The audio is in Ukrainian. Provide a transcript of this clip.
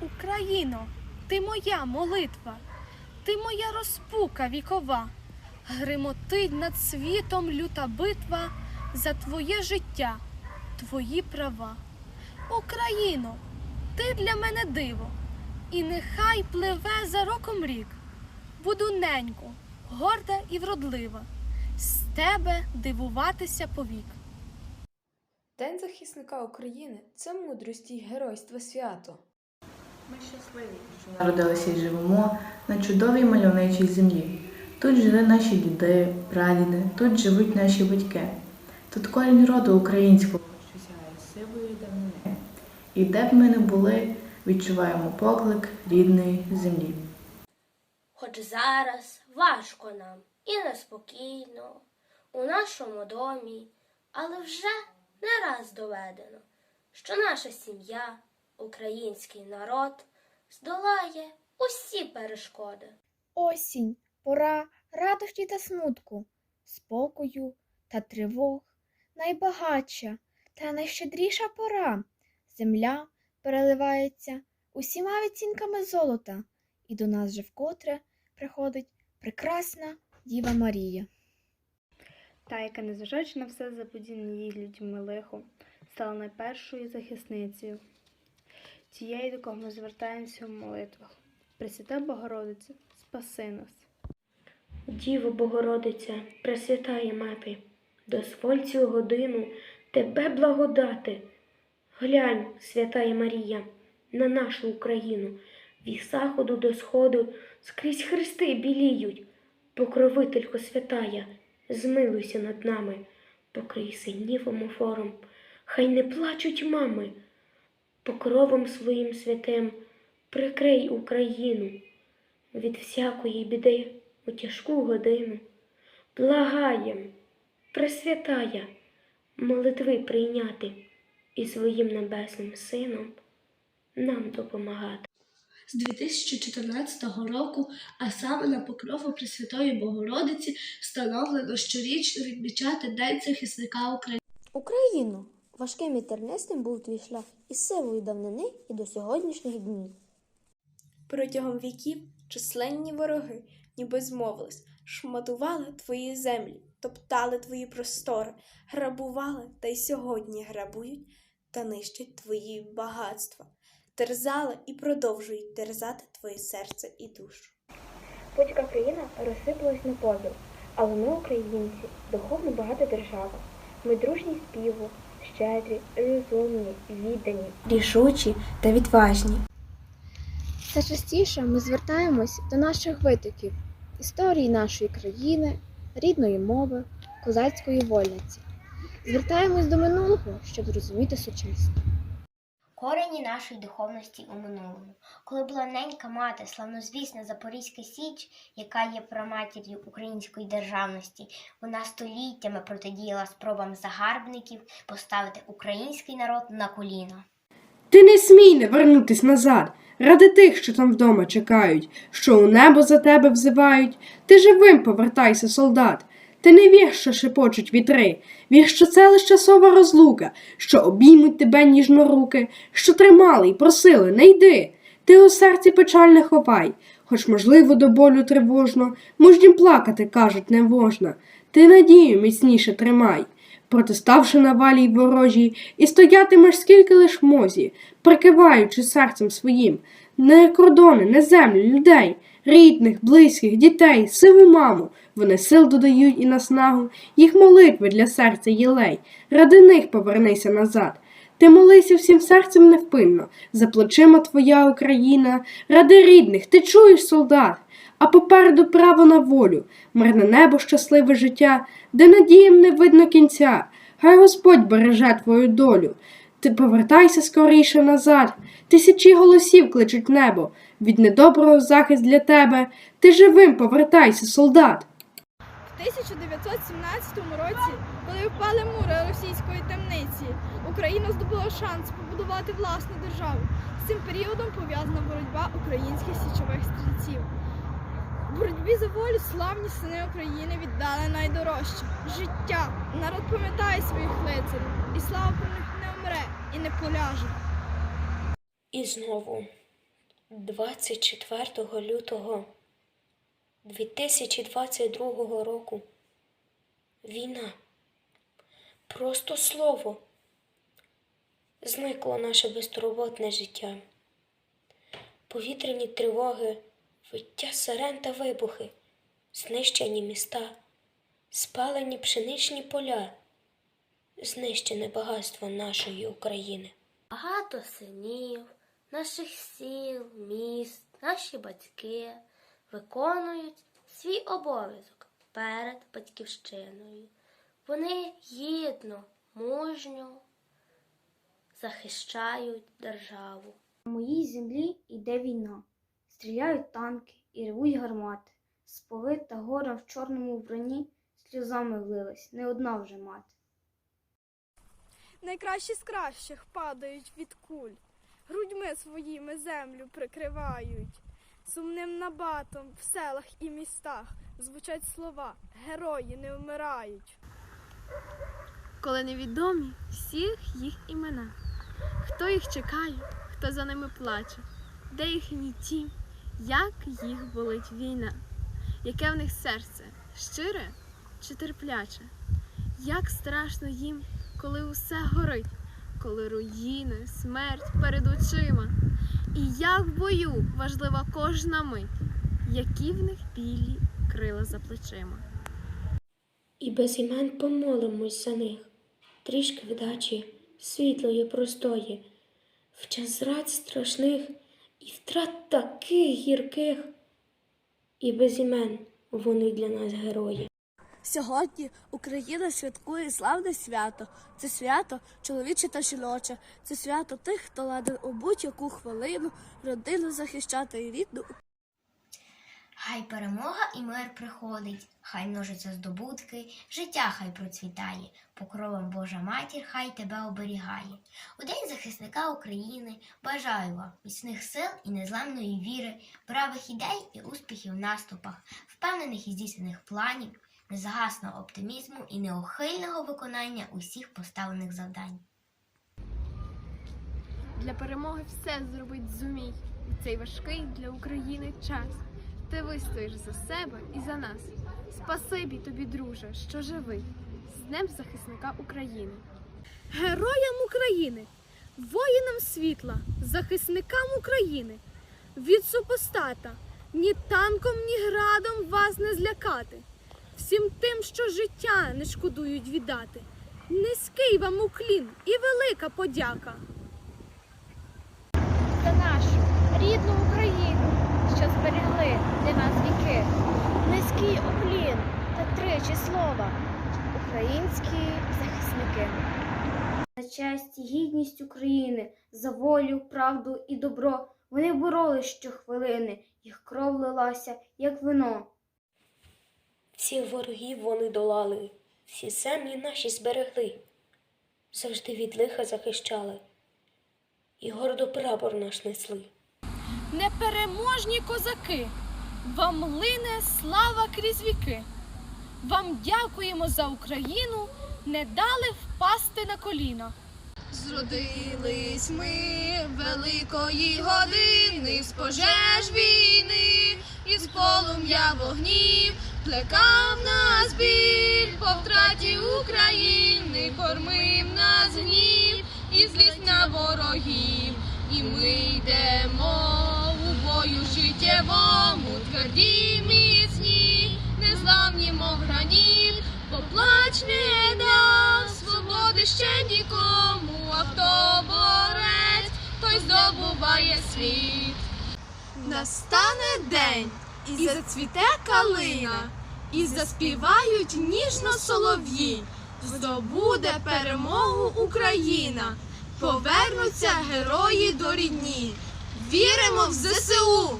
Україно, ти моя молитва, ти моя розпука вікова, гримотить над світом люта битва за твоє життя, твої права. Україно, ти для мене диво, і нехай пливе за роком рік. Буду ненько, горда і вродлива, з тебе дивуватися повік. День захисника України це мудрості й геройства свято. Ми щасливі, що народилися і живемо на чудовій мальовничій землі. Тут жили наші діди, прадіди, тут живуть наші батьки. Тут корінь роду українського, що сягає сивої давнини. І де б ми не були, відчуваємо поклик рідної землі. Хоч зараз важко нам і неспокійно у нашому домі, але вже не раз доведено, що наша сім'я, український народ здолає усі перешкоди. Осінь, пора радощі та смутку, спокою та тривог, найбагатша та найщедріша пора. Земля переливається усіма відцінками золота, і до нас же вкотре приходить прекрасна Діва Марія. Та, яка, незважаючи на все заподіння її людьми лихо, стала найпершою захисницею, тією, до кого ми звертаємося в молитвах. Пресвята Богородиця, спаси нас. Діво Богородиця, Пресвятає Мати, дозволь цю годину тебе благодати. Глянь, святая Марія, на нашу Україну, від заходу до сходу скрізь хрести біліють. Покровителько святая, змилуйся над нами, покрий синів омофором, хай не плачуть мами, покровом своїм святим прикрий Україну від всякої біди у тяжку годину. Благаєм, Пресвятая, молитви прийняти і своїм небесним сином нам допомагати. з 2014 року, а саме на покрову Пресвятої Богородиці, встановлено щорічно відмічати День захисника України. Україну! Важким і тернистим був твій шлях із сивої давнини і до сьогоднішніх днів. Протягом віків численні вороги, ніби змовились, шматували твої землі, топтали твої простори, грабували та й сьогодні грабують та нищать твої багатства, терзали і продовжують терзати твоє серце і душу. Будь-яка країна розсипалась на поділ, але ми, українці, духовно багата держава. Ми дружні співу, щедрі, розумні, віддані, рішучі та відважні. Все частіше ми звертаємось до наших витоків, історії нашої країни, рідної мови, козацької вольниці. Звертаємось до минулого, щоб зрозуміти сучасне. Корені нашої духовності у минулому. Коли була ненька мати, славнозвісна Запорізька Січ, яка є праматір'ю української державності, вона століттями протидіяла спробам загарбників поставити український народ на коліна. Ти не смій не вернутись назад, ради тих, що там вдома чекають, що у небо за тебе взивають. Ти живим повертайся, солдат. Ти не вір, що шепочуть вітри, вір, що це лише часова розлука, що обіймуть тебе ніжно руки, що тримали й просили, не йди. Ти у серці печаль не ховай, хоч, можливо, до болю тривожно, мужнім плакати, кажуть, не можна. Ти надію міцніше тримай протиставши на валій ворожій, і стоятимеш скільки лиш мозі, прикиваючи серцем своїм, не кордони, не землю, людей, рідних, близьких, дітей, сиву маму, вони сил додають і наснагу, їх молитви для серця єлей, ради них повернися назад. Ти молися всім серцем невпинно, за плечима твоя Україна, ради рідних, ти чуєш, солдат, а попереду право на волю, мирне небо, щасливе життя, де надіям не видно кінця. Хай Господь береже твою долю. Ти повертайся скоріше назад. Тисячі голосів кличуть небо. Від недоброго захист для тебе. Ти живим повертайся, солдат. В 1917 році, коли впали мури російської темниці, Україна здобула шанс побудувати власну державу. З цим періодом пов'язана боротьба українських січових стрільців. В боротьбі за волю славні сини України віддали найдорожче життя. Народ пам'ятає своїх лицарів, і слава про них не вмре і не поляже. І знову 24 лютого 2022 року війна. Просто слово. Зникло наше безтурботне життя. Повітряні тривоги, виття сирен та вибухи, знищені міста, спалені пшеничні поля, знищене багатство нашої України. Багато синів, наших сіл, міст, наші батьки виконують свій обов'язок перед батьківщиною. Вони гідно, мужньо захищають державу. На моїй землі йде війна. Стріляють танки і ревуть гармати. Сповита гора в чорному вбранні сльозами влилась, не одна вже мати. Найкращі з кращих падають від куль, грудьми своїми землю прикривають. Сумним набатом в селах і містах звучать слова. Герої не вмирають. Коли невідомі всіх їх імена, хто їх чекає, хто за ними плаче, де їхні ті, як їх болить війна, яке в них серце щире чи терпляче, як страшно їм, коли усе горить, коли руїни, смерть перед очима, і як в бою важлива кожна мить, які в них білі крила за плечима. І без імен помолимось за них, трішки вдачі, світлої, простої, в час зрад страшних і втрат таких гірких, і без імен вони для нас герої. Сьогодні Україна святкує славне свято. Це свято чоловіче та жіноче. Це свято тих, хто ладен у будь-яку хвилину родину захищати і рідну Хай перемога і мир приходить, хай множаться здобутки, життя хай процвітає, покровом Божа матір хай тебе оберігає. У День захисника України бажаю вам міцних сил і незламної віри, бравих ідей і успіхів в наступах, впевнених і здійснених планів, незагасного оптимізму і неухильного виконання усіх поставлених завдань. Для перемоги все зробить зумій. В цей важкий для України час. Ти вистоїш за себе і за нас. Спасибі тобі, друже, що живий. З Днем захисника України. Героям України, воїнам світла, захисникам України. Від супостата ні танком, ні градом вас не злякати. Всім тим, що життя не шкодують віддати. Низький вам уклін і велика подяка. За нашу рідну Україну, що зберегли для нас віки. Низький уклін та тричі слова. Українські захисники. За честь гідність України, за волю, правду і добро. Вони боролись щохвилини, їх кров лилася, як вино. Всіх ворогів вони долали, всі землі наші зберегли, завжди від лиха захищали, і гордо прапор наш несли. Непереможні козаки, вам лине слава крізь віки. Вам дякуємо за Україну, не дали впасти на коліна. Зродились ми великої години з пожеж війни, із полум'я вогнів плекав нас біль по втраті України, кормив нас гнів і злість на ворогів. І ми йдемо у бою життєвому, тверді міцні, незламні, мов граніт, поплач не дав свободи ще нікому, а хто борець, той здобуває світ. Настане день, і зацвіте калина, і заспівають ніжно солов'ї. Здобуде перемогу Україна, повернуться герої до рідні. Віримо в ЗСУ!